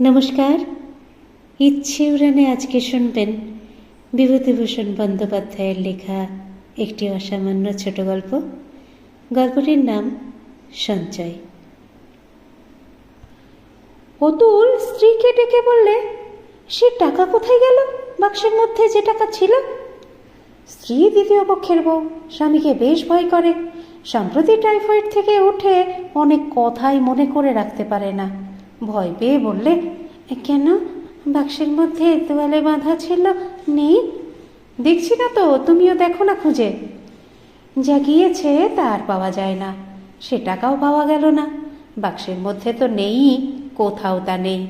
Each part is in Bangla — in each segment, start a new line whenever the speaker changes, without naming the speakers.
নমস্কার। ইচ্ছে উড়ানে আজকে শুনবেন বিভূতিভূষণ বন্দ্যোপাধ্যায়ের লেখা একটি অসামান্য ছোট গল্প। গল্পটির নাম সঞ্চয়। অতুল স্ত্রীকে ডেকে বললে, সে টাকা কোথায় গেল? বাক্সের মধ্যে যে টাকা ছিল? স্ত্রী দ্বিতীয় পক্ষের বউ, স্বামীকে বেশ ভয় করে। সম্প্রতি টাইফয়েড থেকে উঠে অনেক কথাই মনে করে রাখতে পারে না। ভয় পেয়ে বললে, কেন? বাক্সের মধ্যে তোয়ালে বাঁধা ছিল? নেই? দেখছি না তো, তুমিও দেখো না খুঁজে। যা গিয়েছে তা আর পাওয়া যায় না। সে টাকাও পাওয়া গেল না। বাক্সের মধ্যে তো নেই, কোথাও তা নেই।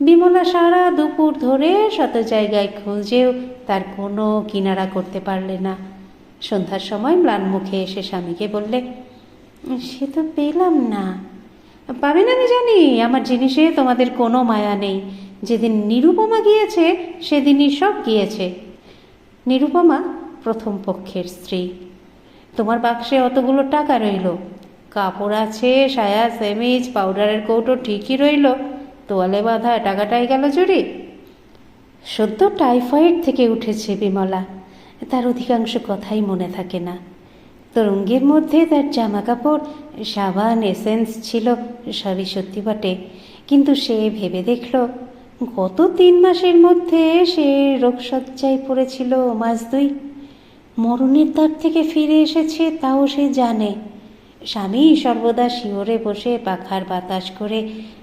বিমলা সারা দুপুর ধরে শত জায়গায় খুঁজেও তার কোনো কিনারা করতে পারলে না। সন্ধ্যার সময় ম্লান মুখে এসে স্বামীকে বললে, সে তো পেলাম না। পাবে না আমি জানি আমার জিনিসে তোমাদের কোনো মায়া নেই। যেদিন নিরুপমা গিয়েছে, সেদিনই সব গিয়েছে। নিরুপমা প্রথম পক্ষের স্ত্রী। তোমার বাক্সে অতগুলো টাকা রইল। কাপড় আছে, সায়া, সেমিজ, পাউডারের কৌটো ঠিকই রইল। তোয়ালে বাঁধা টাকাটাই গেল চুরি। সদ্য টাইফয়েড থেকে উঠেছে বিমলা। তার অধিকাংশ কথাই মনে থাকে না। তরঙ্গের মধ্যে তার জামা কাপড় সাবান, এসেন্স ছিল, সবই সত্যি বটে। কিন্তু সে ভেবে দেখল, গত তিন মাসের মধ্যে সে রোগসজ্জায় পড়েছিল মাস দুই। মরণের দ্বার থেকে ফিরে এসেছে তাও সে জানে। স্বামী সর্বদা শিওরে বসে পাখার বাতাস করে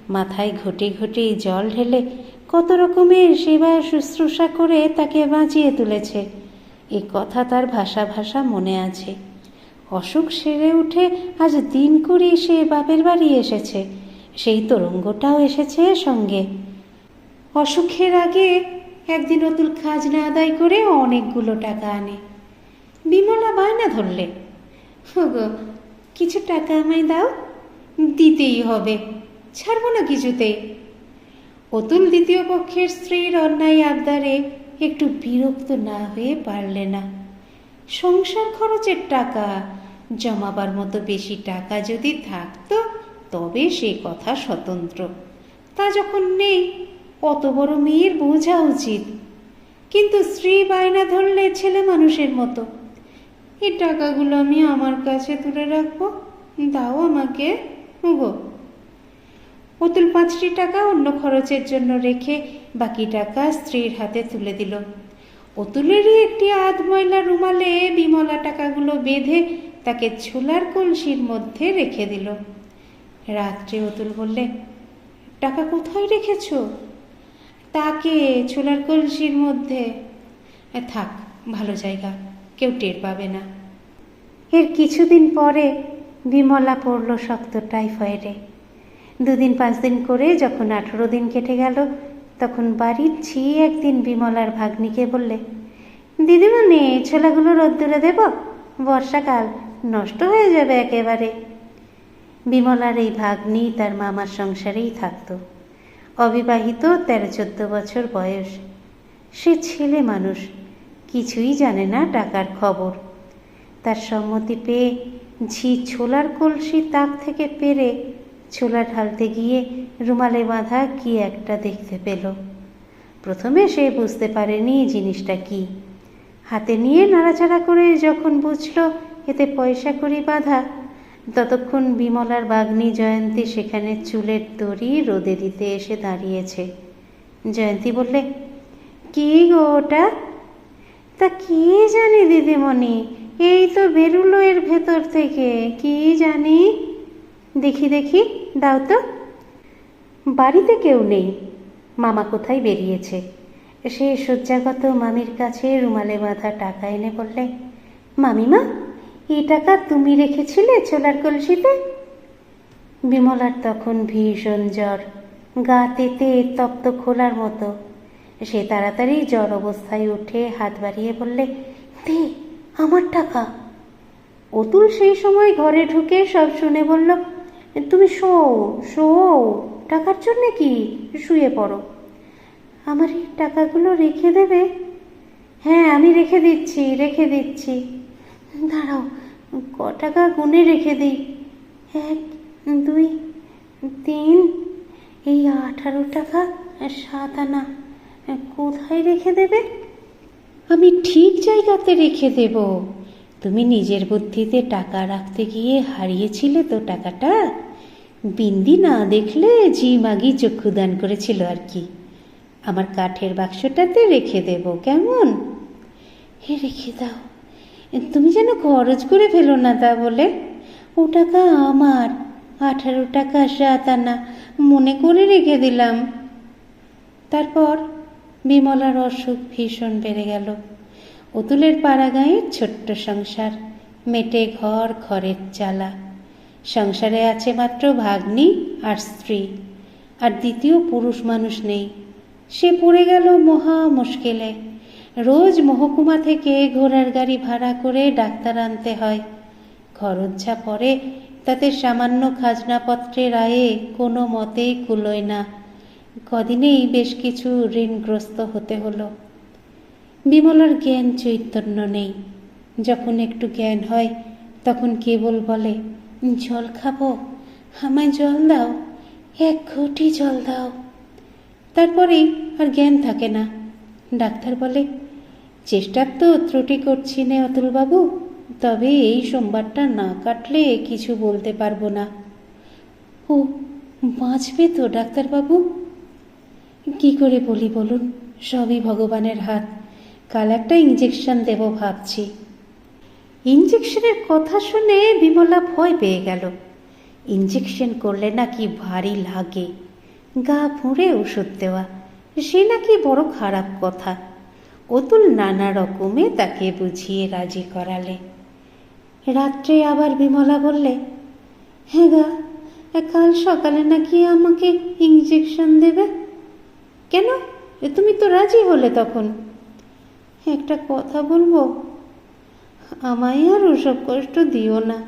মাথায় ঘটি ঘটি জল ঢেলে কত রকমের সেবা শুশ্রূষা করে তাকে বাঁচিয়ে তুলেছে। এ কথা তার ভাষা ভাষা মনে আছে। অসুখ সেরে উঠে আজ দিন করে সে বাপের বাড়ি এসেছে। সেই তরঙ্গটাও এসেছে সঙ্গে। অসুখের আগে একদিন অতুল খাজনা আদায় করে অনেকগুলো টাকা আনে। বিমলা বায়না ধরলে গো কিছু টাকা আমায় দাও, দিতেই হবে, ছাড়বো না কিছুতেই। অতুল দ্বিতীয় পক্ষের স্ত্রীর অন্যায় আবদারে একটু বিরক্ত না হয়ে পারলে না। সংসার খরচের টাকা। জমাবার মতো বেশি টাকা যদি থাকতো, তবে সে কথা স্বতন্ত্র। তা যখন নেই, কত বড় মেয়ের বোঝা উচিত। কিন্তু স্ত্রী বায়না ধরলে ছেলে মানুষের মতো। এই টাকাগুলো আমি আমার কাছে তুলে রাখব, দাও আমাকে। গো অতুল পাঁচটি টাকা অন্য খরচের জন্য রেখে বাকি টাকা স্ত্রীর হাতে তুলে দিল। অতুলেরই একটি আধ ময়লা রুমালে বিমলা টাকাগুলো বেঁধে তাকে ছোলার কলসির মধ্যে রেখে দিল। রাত্রে অতুল বললে, টাকা কোথায় রেখেছ? তাকে ছোলার কলসির মধ্যে। থাক, ভালো জায়গা, কেউ টের পাবে না। এর কিছুদিন পরে বিমলা পড়ল শক্ত টাইফয়েডে। দুদিন পাঁচ দিন করে যখন আঠেরো দিন কেটে গেল তখন বাড়ির ছি একদিন বিমলার ভাগ্নিকে বললে দিদিমণি ছোলাগুলো রোদ্দুরে দেব? বর্ষাকাল, নষ্ট হয়ে যাবে একেবারে। বিমলার এই ভাগ্নি তার মামার সংসারেই থাকত। অবিবাহিত তেরো চোদ্দ বছর বয়স। সে ছেলে মানুষ, কিছুই জানে না টাকার খবর। তার সম্মতি পেয়ে ঝি ছোলার কলসি তাক থেকে পেরে ছোলা ঢালতে গিয়ে রুমালে বাঁধা কি একটা দেখতে পেল। প্রথমে সে বুঝতে পারেনি জিনিসটা কি। হাতে নিয়ে নাড়াচাড়া করে যখন বুঝল এতে পয়সা করি বাঁধা, ততক্ষণ বিমলার বাগ্নি জয়ন্তী সেখানে চুলের দড়ি রোদে দিতে এসে দাঁড়িয়েছে। জয়ন্তী বললে, কি গো ওটা? তা কি জানি দিদিমণি? এই তো বেরুলো এর ভেতর থেকে, কি জানি? দেখি দেখি, দাও তো। বাড়িতে কেউ নেই। মামা কোথায় বেরিয়েছে? সে শয্যাগত মামির কাছে রুমালে বাঁধা টাকা এনে বললে, মামিমা, এই টাকা তুমি রেখেছিলে ছোলার কলসিতে? বিমলার তখন ভীষণ জ্বর, গা তেতে তপ্ত খোলার মতো। সে তাড়াতাড়ি জ্বর অবস্থায় উঠে হাত বাড়িয়ে বললে, দে, আমার টাকা। অতুল সেই সময় ঘরে ঢুকে সব শুনে বলল তুমি শো শো টাকার জন্যে কি শুয়ে পড়ো। আমার এই টাকাগুলো রেখে দেবে? হ্যাঁ আমি রেখে দিচ্ছি রেখে দিচ্ছি। দাঁড়াও, ক টাকা গুনে রেখে দিই। এক, দুই, তিন, এই আঠারো টাকা সাত আনা কোথায় রেখে দেবে? আমি ঠিক জায়গাতে রেখে দেব। তুমি নিজের বুদ্ধিতে টাকা রাখতে গিয়ে হারিয়েছিলে তো টাকাটা? বিন্দি না দেখলে জি মাগি চক্ষুদান করেছিল আর কি। আমার কাঠের বাক্সটাতে রেখে দেব, কেমন? হে, রেখে দাও। তুমি যেন খরচ করে ফেলো না তা বলে। ও টাকা আমার, আঠারো টাকা সাত আনা, মনে করে রেখে দিলাম। তারপর বিমলার অসুখ ভীষণ বেড়ে গেল। অতুলের পাড়াগাঁয়ের ছোট্ট সংসার, মেটে ঘর, ঘরের চালা। সংসারে আছে মাত্র ভাগ্নি আর স্ত্রী, আর দ্বিতীয় পুরুষ মানুষ নেই। সে পড়ে গেল মহা মুশকিলে। রোজ মহকুমা থেকে ঘোড়ার গাড়ি ভাড়া করে ডাক্তার আনতে হয়। খরচ যা পড়ে, তাতে সামান্য খাজনাপত্রের আয়ে কোনো মতেই কুলোয় না। কদিনেই বেশ কিছু ঋণগ্রস্ত হতে হলো। বিমলার জ্ঞান চৈতন্য নেই। যখন একটু জ্ঞান হয়, তখন কেবল বলে, জল খাব? আমায় জল দাও? এক ঘটি জল দাও? তারপরেই আর জ্ঞান থাকে না। ডাক্তার বলে চেষ্টার তো ত্রুটি করছি নে অতুলবাবু, তবে এই সোমবারটা না কাটলে কিছু বলতে পারব না। ও, বাঁচবে তো ডাক্তারবাবু? কি করে বলি বলুন, সবই ভগবানের হাত। কাল একটা ইঞ্জেকশন দেব ভাবছি। ইঞ্জেকশনের কথা শুনে বিমলা ভয় পেয়ে গেল। ইঞ্জেকশন করলে নাকি ভারী লাগে। গা ফুঁড়ে ওষুধ দেওয়া, সে নাকি বড় খারাপ কথা। অতুল নানা রকমে তাকে বুঝিয়ে রাজি করালে। রাত্রে আবার বিমলা বললে হ্যাঁ গা, কাল সকালে নাকি আমাকে ইঞ্জেকশন দেবে? কেন? তুমি তো রাজি হলে তখন। একটা কথা বলব? আমায় আর ওসব কষ্ট দিও না।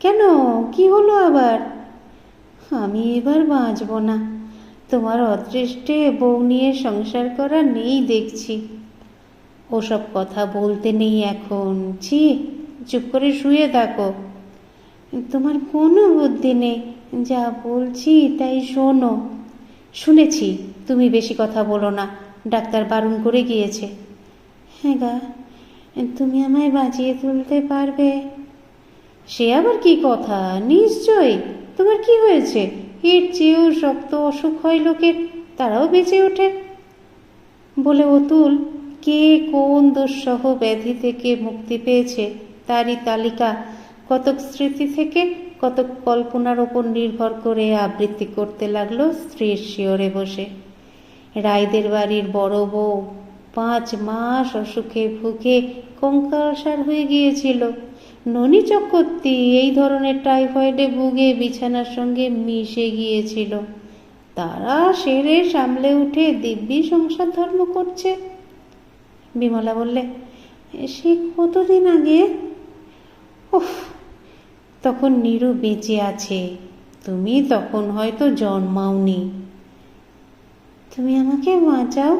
কেন? কি হলো আবার? আমি এবার বাঁচব না। তোমার অদৃষ্টে বউ নিয়ে সংসার করা নেই দেখছি। ওসব কথা বলতে নেই এখন। ছি, চুপ করে শুয়ে থাকো। তোমার কোনো বুদ্ধি নেই। যা বলছি তাই শোনো। শুনেছি, তুমি বেশি কথা বলো না। ডাক্তার বারণ করে গিয়েছে। হ্যাঁ গা তুমি আমায় বাঁচিয়ে তুলতে পারবে। সে আবার কি কথা? নিশ্চয়ই। তোমার কি হয়েছে? এর চেয়েও শক্ত অসুখ হয় লোকের, তারাও বেঁচে ওঠে। বলে অতুল, কে কোন দুঃসহ ব্যাধি থেকে মুক্তি পেয়েছে? তারই তালিকা কতক স্মৃতি থেকে কতক কল্পনার ওপর নির্ভর করে আবৃত্তি করতে লাগল স্ত্রীর শিওরে বসে। রায়দের বাড়ির বড় বউ পাঁচ মাস অসুখে ভুগে কঙ্কালসার হয়ে গিয়েছিল। ননী চক্রবর্তী এই ধরনের টাইফয়েডে ভুগে বিছানার সঙ্গে মিশে গিয়েছিল। তারা সেরে সামলে উঠে দিব্যি সংসার ধর্ম করছে। বিমলা বললে, সে কতদিন আগে? উফ, তখন নিরু বেঁচে আছে। তুমি তখন হয়তো জন্মাওনি। তুমি আমাকে বাঁচাও।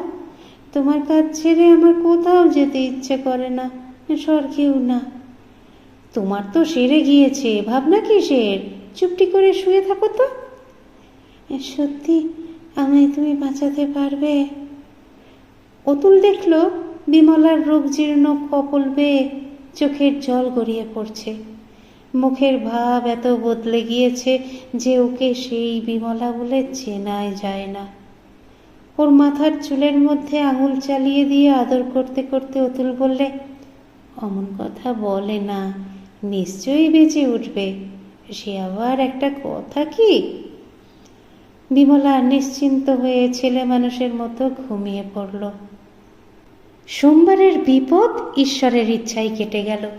তোমার কাজ ছেড়ে আমার কোথাও যেতে ইচ্ছে করে না স্বর্গেও না। তোমার তো সেরে গিয়েছে, ভাবনা কিসের? চুপটি করে শুয়ে থাকো তো। সত্যি, আমায় তুমি বাঁচাতে পারবে? অতুল দেখল, বিমলার রোগ জীর্ণ কপল বেয়ে চোখের জল গড়িয়ে পড়ছে। মুখের ভাব এত বদলে গিয়েছে যে ওকে সেই বিমলা বলে চেনাই যায় না। ওর মাথার চুলের মধ্যে আঙুল চালিয়ে দিয়ে আদর করতে করতে অতুল বললে, অমন কথা বলে না, নিশ্চয়ই বেঁচে উঠবে। সে আবার একটা কথা কি? বিমলা নিশ্চিন্ত হয়ে ছেলে মানুষের মতো ঘুমিয়ে পড়ল। সোমবারের বিপদ ঈশ্বরের ইচ্ছাই কেটে গেল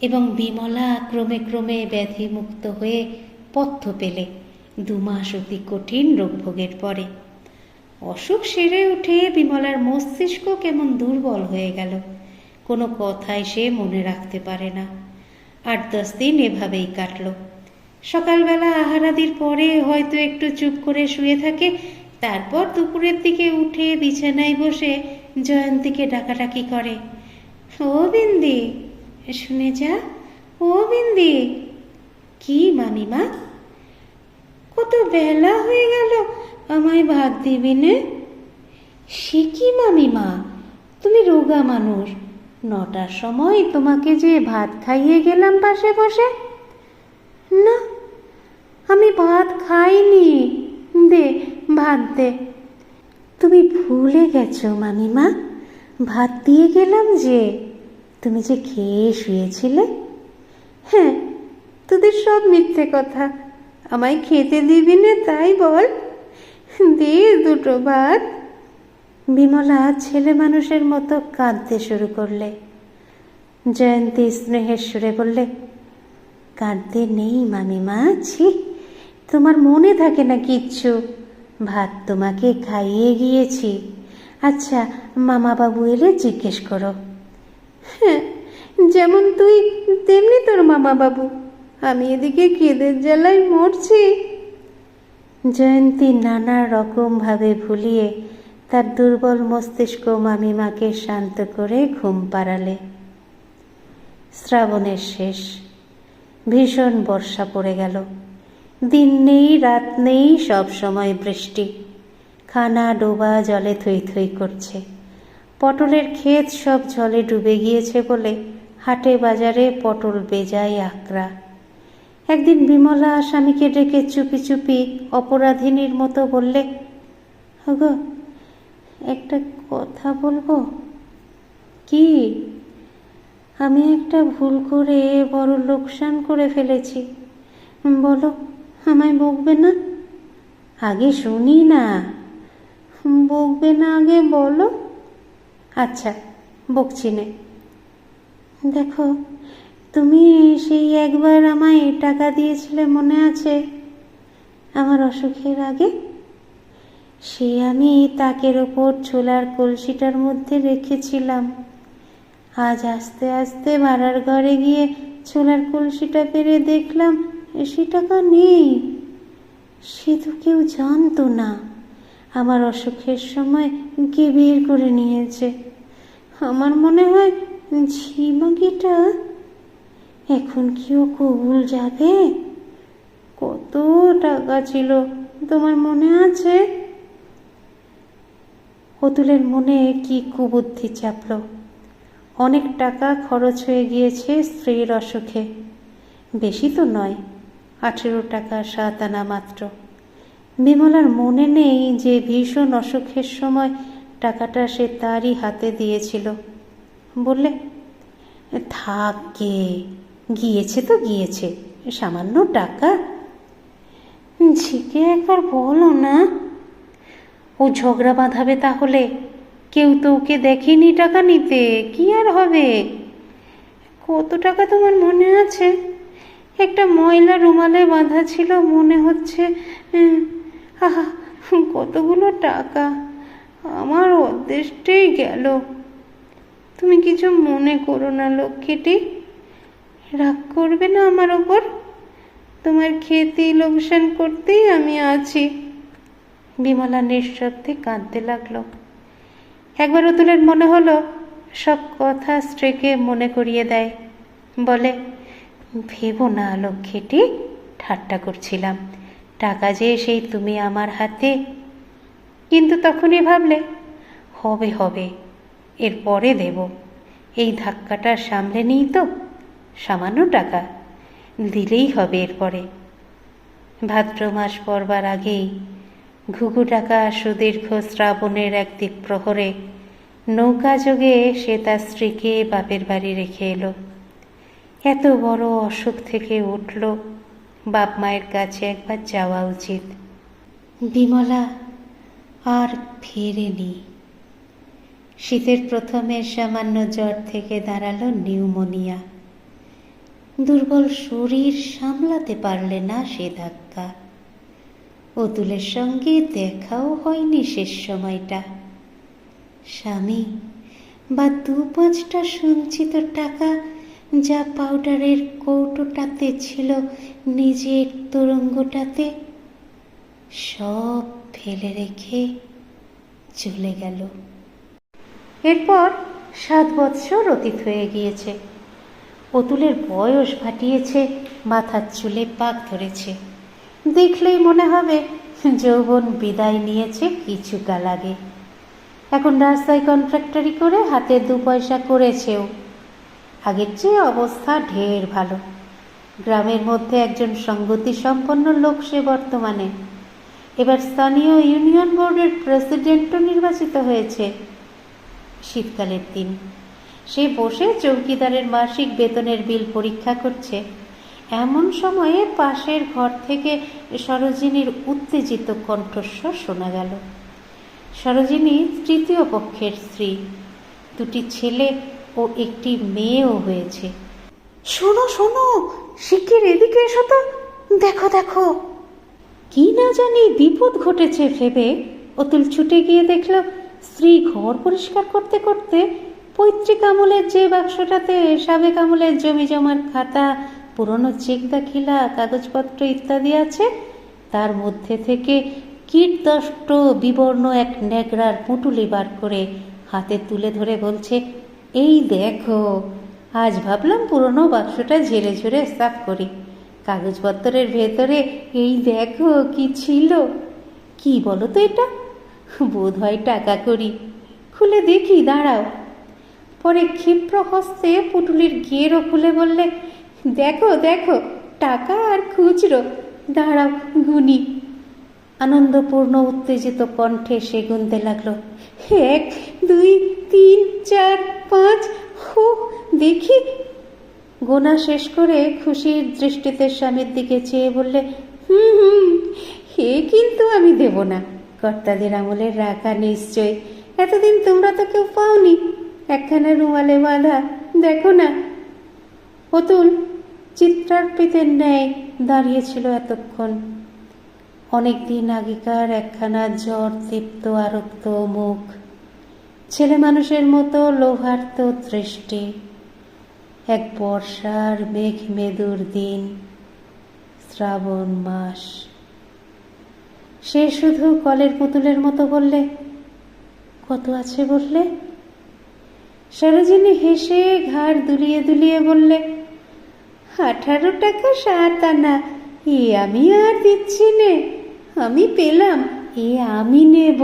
এবং বিমলা ক্রমে ক্রমে ব্যাধি মুক্ত হয়ে পথ্য পেলে। দু মাস অতি কঠিন রোগভোগের পরে। অসুখ সেরে উঠে বিমলার মস্তিষ্ক কেমন দুর্বল হয়ে গেল। কোনো কথাই সে মনে রাখতে পারে না। আট দশ দিন এভাবেই কাটল। সকালবেলা আহারাদির পরে হয়তো একটু চুপ করে শুয়ে থাকে, তারপর দুপুরের দিকে উঠে বিছানায় বসে জয়ন্তীকে ডাকাডাকি করে। ও বিন্দি, শুনে যা। ও বিন্দি, কি মামিমা? কত বেলা হয়ে গেল। আমায় ভাত দিবি নে? সে কি মামিমা? তুমি রোগা মানুষ। নটার সময় তোমাকে যে ভাত খাইয়ে গেলাম পাশে বসে। না, আমি ভাত খাইনি। দে, ভাত দে। তুমি ভুলে গেছো মামিমা, ভাত দিয়ে গেলাম যে। তুমি যে খেয়ে শুয়েছিলে। হ্যাঁ তোদের সব মিথ্যে কথা। আমায় খেতে দিবি না, তাই বল। দে দুটো ভাত। বিমলা ছেলে মানুষের মতো কাঁদতে শুরু করলে। জয়ন্তী স্নেহের সুরে বললে, কাঁদতে নেই মামিমা, ছি, তোমার মনে থাকে না কিচ্ছু? ভাত তোমাকে খাইয়ে গিয়েছি। আচ্ছা মামা বাবু এলে জিজ্ঞেস করো। হ্যাঁ যেমন তুই, তেমনি তোর মামা বাবু আমি এদিকে কেদের জ্বালায় মরছি। জয়ন্তী নানা রকমভাবে ভুলিয়ে তার দুর্বল মস্তিষ্ক মামিমাকে শান্ত করে ঘুম পাড়ালে। শ্রাবণের শেষ। ভীষণ বর্ষা পড়ে গেল। দিন নেই, রাত নেই, সব সময় বৃষ্টি। খানা ডোবা জলে থই থই করছে। পটলের ক্ষেত সব জলে ডুবে গিয়েছে বলে হাটে বাজারে পটল বেজায় আকরা একদিন বিমলা স্বামীকে ডেকে চুপি চুপি অপরাধিনীর মতো বললে গো একটা কথা বলব? কি? আমি একটা ভুল করে বড় লোকসান করে ফেলেছি। বলো, আমায় বকবে না? আগে শুনি না। বকবে না আগে বলো। আচ্ছা বকছি নে। দেখো তুমি সেই একবার আমায় টাকা দিয়েছিলে, মনে আছে? আমার অসুখের আগে? সে আমি তাকের ওপর ছোলার কলসিটার মধ্যে রেখেছিলাম। আজ আস্তে আস্তে ভাড়ার ঘরে গিয়ে ছোলার কলসিটা পেরে দেখলাম, সে টাকা নেই। সে তো কেউ জানতো না। আমার অসুখের সময় কে বের করে নিয়েছে? আমার মনে হয় ঝিমাগিটা এখন কি ও কবুল যাবে? কত টাকা ছিল তোমার মনে আছে? অতুলের মনে কি কুবুদ্ধি চাপল? অনেক টাকা খরচ হয়ে গিয়েছে স্ত্রীর অসুখে। বেশি তো নয়, আঠেরো টাকা সাত আনা মাত্র। বিমলার মনে নেই যে ভীষণ অসুখের সময় টাকাটা সে তারই হাতে দিয়েছিল। বললে, থাক গে। গিয়েছে তো গিয়েছে, সামান্য টাকা। ঝিকে একবার বলো না। ও ঝগড়া বাঁধাবে তাহলে? কেউ তো ওকে দেখেনি টাকা নিতে, কি আর হবে? কত টাকা তোমার মনে আছে? একটা ময়লা রুমালে বাঁধা ছিল, মনে হচ্ছে আহা, কতগুলো টাকা। আমার অদৃষ্টেই গেল। তুমি কিছু মনে করো না, লক্ষ্মীটি। রাগ করবে না আমার ওপর? তোমার খেতে লোকসান করতেই আমি আছি। বিমলা নিঃশব্দে কাঁদতে লাগল। একবার অতুলের মনে হলো, সব কথা স্ত্রীকে মনে করিয়ে দেয়। বলে, ভেবো না লক্ষ্মীটি, ঠাট্টা করছিলাম। টাকা যে সেই তুমি আমার হাতে। কিন্তু তখনই ভাবলে, হবে হবে, এরপরে দেব। এই ধাক্কাটা সামলে নিই তো। সামান্য টাকা দিলেই হবে এরপরে। ভাদ্র মাস পড়বার আগেই ঘুঘু টাকা সুদীর্ঘ শ্রাবণের এক দিক প্রহরে নৌকা যোগে সে তার স্ত্রীকে বাপের বাড়ি রেখে এলো। এত বড় অসুখ থেকে উঠল, বাপ মায়ের কাছে একবার যাওয়া উচিত। বিমলা আর ফেরেনি। শীতের প্রথমে সামান্য জ্বর থেকে দাঁড়াল নিউমোনিয়া। দুর্বল শরীর সামলাতে পারলে না সে ধাক্কা। অতুলের সঙ্গে দেখাও হয়নি শেষ সময়টা। স্বামী, বা দু পাঁচটা সঞ্চিত টাকা যা পাউডারের কৌটোটাতে ছিল নিজের তরঙ্গটাতে, সব ফেলে রেখে চলে গেল। এরপর সাত বৎসর অতীত হয়ে গিয়েছে। অতুলের বয়স ভাটিয়েছে মাথার চুলে পাক ধরেছে। দেখলেই মনে হবে, যৌবন বিদায় নিয়েছে কিছুকাল আগে। এখন রাস্তায় কন্ট্রাক্টরি করে হাতে দু পয়সা করেছেও। আগের চেয়ে অবস্থা ঢের ভালো। গ্রামের মধ্যে একজন সঙ্গতি সম্পন্ন লোক সে বর্তমানে। এবার স্থানীয় ইউনিয়ন বোর্ডের প্রেসিডেন্টও নির্বাচিত হয়েছে। শীতকালের দিন। সে বসে চৌকিদারের মাসিক বেতনের বিল পরীক্ষা করছে। এমন সময়ে পাশের ঘর থেকে সরোজিনীর উত্তেজিত কণ্ঠস্বর শোনা গেল। সরোজিনী তৃতীয় পক্ষের স্ত্রী। দুটি ছেলে ও একটি মেয়েও হয়েছে। শোনো শোনো শিগগির এদিকে এসো তো। দেখো দেখো। কি না জানি বিপদ ঘটেছে ভেবে অতুল ছুটে গিয়ে দেখল স্ত্রী ঘর পরিষ্কার করতে করতে পৈতৃক আমলের যে বাক্সটাতে সাবেক আমলের জমি জমার খাতা, পুরনো চেক দাখিলা, কাগজপত্র ইত্যাদি আছে, তার মধ্যে থেকে কীটদষ্ট বিবর্ণ এক ন্যাকড়ার পুঁটুলি বার করে হাতে তুলে ধরে বলছে, এই দেখো, আজ ভাবলাম পুরনো বাক্সটা ঝেড়ে ঝুড়ে সাফ করি। কাগজপত্রের ভেতরে এই দেখো কি ছিল। কি বলো তো এটা? বোধ হয় টাকা করি। খুলে দেখি, দাঁড়াও। পরে ক্ষিপ্র হস্তে পুটুলির গেরও খুলে বললে, দেখো দেখো, টাকা আর খুচরো। দাঁড়াও, গুনি। আনন্দপূর্ণ উত্তেজিত কণ্ঠে সে গুনতে লাগল, এক, দুই, তিন, চার, পাঁচ, হো, দেখি। গোনা শেষ করে খুশির দৃষ্টিতে স্বামীর দিকে চেয়ে বললে, হুম হুম হে কিন্তু আমি দেব না। কর্তাদের আমলের রাখা নিশ্চয় এতদিন তোমরা তো কেউ পাওনি। একখানা রুমালে বাঁধা, দেখো না। অতুল, চিত্রার্পিতের ন্যায় দাঁড়িয়েছিল এতক্ষণ। অনেক দিন আগেকার একখানা জ্বর, তৃপ্ত, আরক্ত মুখ। ছেলে মানুষের মতো লোভার্ত দৃষ্টি এক বর্ষার মেঘ মেদুর দিন, শ্রাবণ মাস। সে শুধু কলের পুতুলের মতো বললে, কত আছে বললে? সরোজিনী হেসে ঘাড় দুলিয়ে দুলিয়ে বললে, আঠারো টাকা সাত আনা, এ আমি আর দিচ্ছি নে, আমি পেলাম, এ আমি নেব।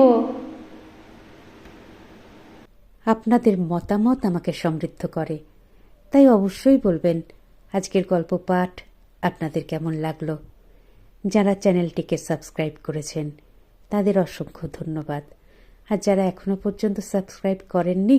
আপনাদের মতামত আমাকে সমৃদ্ধ করে, তাই অবশ্যই বলবেন, আজকের গল্প পাঠ আপনাদের কেমন লাগল? যারা চ্যানেলটিকে সাবস্ক্রাইব করেছেন, তাদের অসংখ্য ধন্যবাদ। আর যারা এখনও পর্যন্ত সাবস্ক্রাইব করেননি